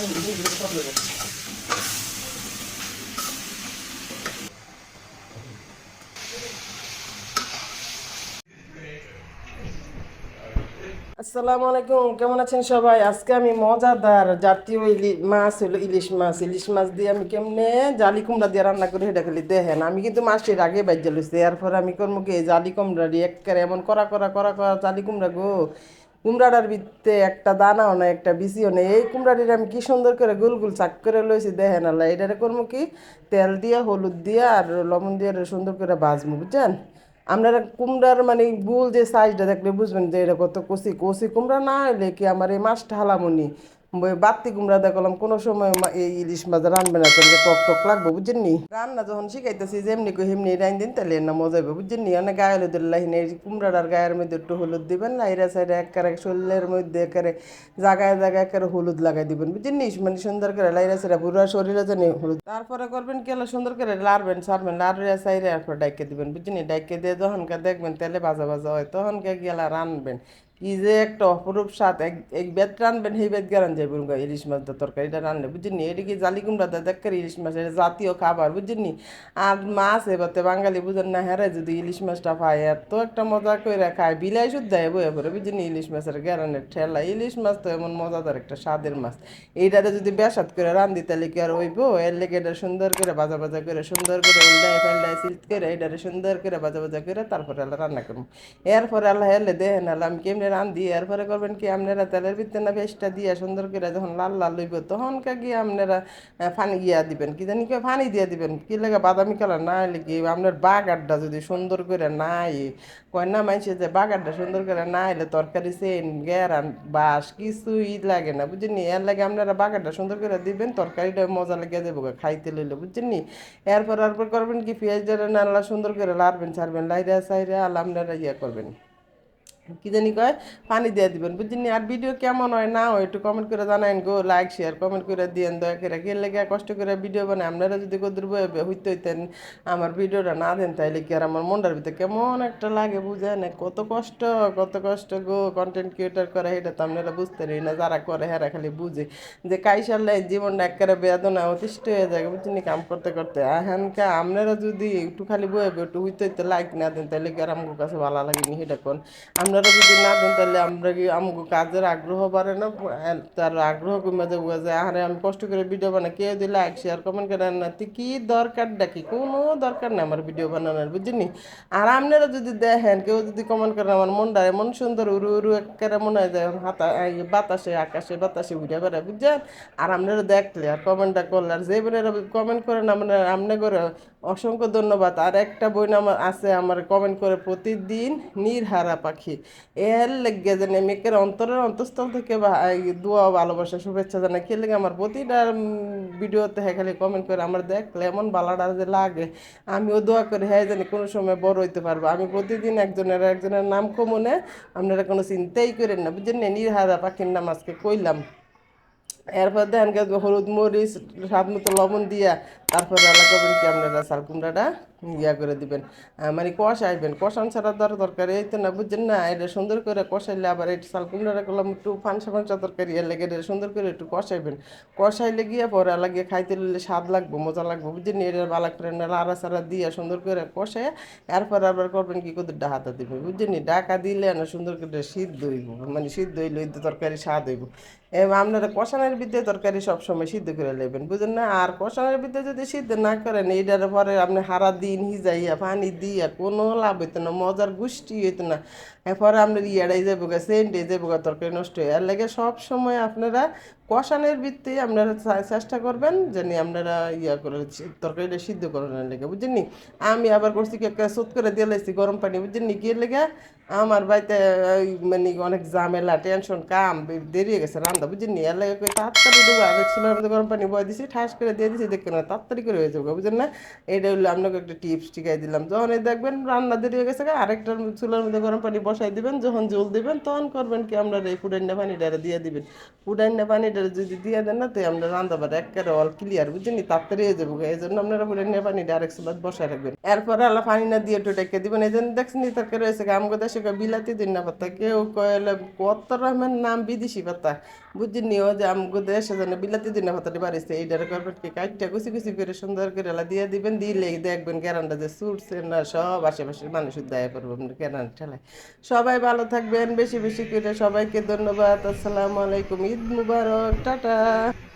আসসালামু আলাইকুম, কেমন আছেন সবাই? আজকে আমি মজাদার জাতীয় ইলি, মাছ হলো ইলিশ মাছ। ইলিশ মাছ দিয়ে আমি কেমনে জালি কুমড়া দিয়ে রান্না করে সেটা খালি দেখেন। আমি কিন্তু মাছটির আগে বাজ্যা লইছি এরপর আমি করব কি, জালি কুমড়া দিয়ে একেবারে এমন করা করা করা করা জালি কুমড়া গো। কুমড়াটার ভিতরে একটা দানাও না একটা বিচিও নেই। এই কুমড়াটির আমি কি সুন্দর করে গুল গুল চাক করে লইছি, দেখেন আল্লাহ, এটারে করব কি? তেল দিয়ে, হলুদ দিয়ে আর লবণ দিয়ে সুন্দর করে ভাজবো, বুঝছেন? আপনারা কুমড়ার মানে গুল যে সাইজটা দেখলে বুঝবেন যে এটা কত কষি কষি কুমড়া না হলে কি আমার এই মাছটা হালামনি? বাত্তি কুমড়া দেখলাম কোনো সময় এই ইলিশ মাছ রানবে না তাহলে টক টক লাগবে বুঝছেন নি রান্না যখন শিখাইতেছি, যেমনি কই হেমনি রাইন দিন, তাহলে না মজা হবে বুঝছেন নি অনেক গায়ে হলুদের লাইনে, এই কুমড়াটার গায়ের মধ্যে একটু হলুদ দিবেন লাইরা সাইডে একেবারে শরীরের মধ্যে একেবারে জায়গায় জায়গায় একেবারে হলুদ লাগাই দিবেন বুঝছেন নি মানে সুন্দর করে লাইরা সাইডে পুরো শরীরে জানি হলুদ। তারপরে করবেন কি হলো, সুন্দর করে লাড়বেন, সারবেন, লাড়িয়া সাইডে এরপর ডাইকে দিবেন বুঝছেন নি ডাইকে দিয়ে যখনকার দেখবেন তেলে ভাজা ভাজা হয় তখনকে গেলা রানবেন। কি যে একটা অপরূপ স্বাদ, এক এক বেদ রানবেন, সেই বেদ গারান বলুন ইলিশ মাছ তরকারিটা রানলে, বুঝছেন এদিকে জালি কুমড়া দিয়ে দেখার ইলিশ মাছ, এটা জাতীয় খাবার, বুঝছেন আর মাছ এবারে বাঙালি বুঝেন না হ্যাঁ যদি ইলিশ মাছটা পায়, এত একটা মজা করে খায়, বিলাই শুদ্ধ বয়ে পড়ে বুঝছেন ইলিশ মাছের গ্যারানের ঠেলা, ইলিশ মাছ তো এমন মজাদার একটা স্বাদের মাছ। এইটাতে যদি বেসাত করে রান্ধি তাহলে কি আর হইব? এর লেগে এটা সুন্দর করে বাজা বাজা করে সুন্দর করে উল্টায় ফেলটায় সিল্ট করে এটারে সুন্দর করে বাজা বাজা করে তারপরে আল্লাহ রান্না করব এরপরে আল্লাহ হেলে দেখেন আল্লাহ আমি কেমনি রান্ধি এরপরে করবেন কি আপনারা তেলের ভিতরে না পেস্টটা দিয়ে সুন্দর করে যখন লাল লাল লইব তখন গিয়ে আপনারা ফানি গিয়া দিবেন। কি জানি কেউ ফানি দিয়ে দিবেন। কি লাগে বাদামি কালার না কি আপনার বাগারটা যদি সুন্দর করে নাই কয় না মাইছে যে বাগারটা সুন্দর করে না এলে তরকারি সেন গেরান বাস কিছুই লাগে না বুঝছেন এর লাগে আপনারা বাগারটা সুন্দর করে দিবেন তরকারিটা মজা লেগে যাব গা, খাইতে লইলে বুঝছেন নি? এরপর এরপর করবেন কি পেঁয়াজ ডালে নাল্লা সুন্দর করে লাড়বেন ছাড়বেন লাইরা সাইরা আল্লাহ আপনারা ইয়ে করবেন। কি জানি কয়, পানি দিয়ে দিবেন। বুঝিনি আর ভিডিও কেমন হয় না হয় একটু কমেন্ট করে জানাইন গো লাইক শেয়ার কমেন্ট করে দিয়েন দয়া করে। কে লেগে কষ্ট করে ভিডিও বানায়? আপনারা যদি কদুর বয়ে হইতে হইতেন, আমার ভিডিওটা না দেন, তাইলে কি আর আমার মনটার ভিতরে কেমন একটা লাগে, বুঝেন? কত কষ্ট কত কষ্ট গো কন্টেন্ট ক্রিয়েটার করে, এটা তো আপনারা বুঝতে পারি না, যারা করে, হেরা খালি বুঝে। যে কাইসার লাই জীবনটা একেবারে বেদনা, অতিষ্ঠ হয়ে যায় বুঝিনি কাম করতে করতে। এখানকা আপনারা যদি একটু খালি বয়ে একটু হইতে হইতে লাইক না দেন তাহলে কি আর আমার কাছে ভালো লাগেনি, সেটা কোন? আপনারা যদি না দেন, তাহলে আমরা কি আমাকে কাজের আগ্রহ বাড়ে না? তার আগ্রহ কমে যাব যে আরে আমি কষ্ট করে ভিডিও বানাই কেউ দিলে লাইক শেয়ার কমেন্ট করেন না। তুই কি দরকারটা কি কোনো দরকার নেই আমার ভিডিও বানানোর বুঝিনি আর আপনারা যদি দেখেন, কেউ যদি কমেন্ট করেন, আমার মন মনটা এমন সুন্দর উরু উরু একেবারে মনে হয় যে হাতা বাতাসে, আকাশে, বাতাসে উড়ে বেড়ায়, বুঝছেন? আর আপনারা দেখলে আর কমেন্টটা করলে, আর যে বোনেরা কমেন্ট করেন আপনারা আপনি করে অসংখ্য ধন্যবাদ। আর একটা বই আমার আছে আমার কমেন্ট করে, প্রতিদিন নির্হারা পাখি। এর লেগে যে মেকের অন্তরের অন্তঃস্থল থেকে দোয়া ভালোবাসা, শুভেচ্ছা জানাই। কে লেগে আমার প্রতিটা ভিডিওতে হ্যাঁ খালি কমেন্ট করে আমার দেখলে এমন বালাটা যে লাগে। আমিও দোয়া করি হ্যাঁ জানি কোনো সময় বড় হইতে পারব। আমি প্রতিদিন একজনের একজনের নাম কমনে আপনারা কোনো চিন্তাই করেন না। বুঝছেন না? নির্হারা পাখির নাম আজকে কইলাম। এরপর দেখেন হলুদ মরিচ, স্বাদ মতো লবণ দিয়া তারপরে আলাদা করবেন কি আপনারা চাল কুমড়াটা ইয়া করে দিবেন। মানে কষাইবেন। কষান ছাড়া দর তরকারি এই তো না, বুঝছেন না? এটা সুন্দর করে কষাইলে আবার এই চাল কুমড়াটা করলাম একটু ফানসা ফানসা তরকারি, এর লেগে এটা সুন্দর করে একটু কষাইবেন। কষাইলে গিয়ে পরে লাগিয়ে খাইতে লইলে স্বাদ লাগবে, মজা লাগবে, বুঝছেন এটা বালা করে না লাড়া সারা দিয়ে সুন্দর করে কষাই এরপর আবার করবেন কি করে ডাহাতা দিবেন, বুঝছেন ডাকা দিলে না সুন্দর করে সিদ্ধ হইব মানে সিদ্ধ হইলে তরকারি স্বাদ হইব। আপনারা কষানের বিদ্যে তরকারি সবসময় সিদ্ধ করে নেবেন, বুঝেন না? আর কষানের বিদ্যে যদি সিদ্ধ না করেন, এইটার পরে আপনি হারা দিন হিজাইয়া পানি দিয়া কোনো লাভ হইতো না, মজার গুষ্টি হইতো না। এরপরে আপনার ইয়াড়াই যাব গা সেন্টে যাব গা তরকারি নষ্ট হয়ে আর লাগে সবসময় আপনারা কষানোর ভিত্তি আপনারা চেষ্টা করবেন জানি আপনারা ইয়া করে তরকারিটা সিদ্ধ করানোর লেগে, বুঝছেন নি? আমি আবার করছি কি সুত করে দিয়ে লাইছি গরম পানি, বুঝছেন নি? এর লেগে? আমার বাড়িতে মানে অনেক ঝামেলা, টেনশন, কাম দেরি গেছে রান্না, বুঝছেন নি? এর লেগে তাড়াতাড়ি দেবো আগে চুলার মধ্যে গরম পানি বয়ে দিছি, ঠাস করে দিয়ে দিছি দেখবেন না, তাড়াতাড়ি করে হয়ে যাবে, বুঝছেন না? এটা হলো আপনাকে একটা টিপস টিকাই দিলাম যখন এই দেখবেন রান্না দেরি হয়ে গেছে আরেকটা চুলার মধ্যে গরম পানি বসাই দিবেন, যখন জল দিবেন, তখন করবেন কি আমরা এই ফুডাইনা পানিটা দিয়ে দিবেন। ফুডাইনা পানিটা যদি দিয়ে দেন না তো আমরা রান্না বাড়া একেবারে অল ক্লিয়ার বুঝছেন নি? তাড়াতাড়ি হয়ে যাব এই জন্য আপনারা ফুডাইনা পানিটা আরেক চুলাত বসাই রাখবেন। এরপরে আল্লাহ পানি না দিয়ে একটু ডেকে দিবেন। এই জন্য দেখছেন নি রয়েছে আমগো দেশে বিলাতি দিনা পাতা, কেউ কয়লে কত রহমান নাম বিদেশি পাতা। বুঝি ও যে আমগো দেশে যেন বিলাতি দিনা পাতাটি বাড়িছে, এইটার করবেন কি কাটটা কুচি কুচি করে সুন্দর করে এলা দিয়ে দিবেন। দিলে দেখবেন গ্যারান্টা যে ছুটছে না, সব আশেপাশের মানুষ দেয়া করব গ্যারান্টি ঠেলায়। সবাই ভালো থাকবেন, বেশি বেশি করে সবাইকে ধন্যবাদ। আসসালামু আলাইকুম, ঈদ মুবারক। Dog, da da.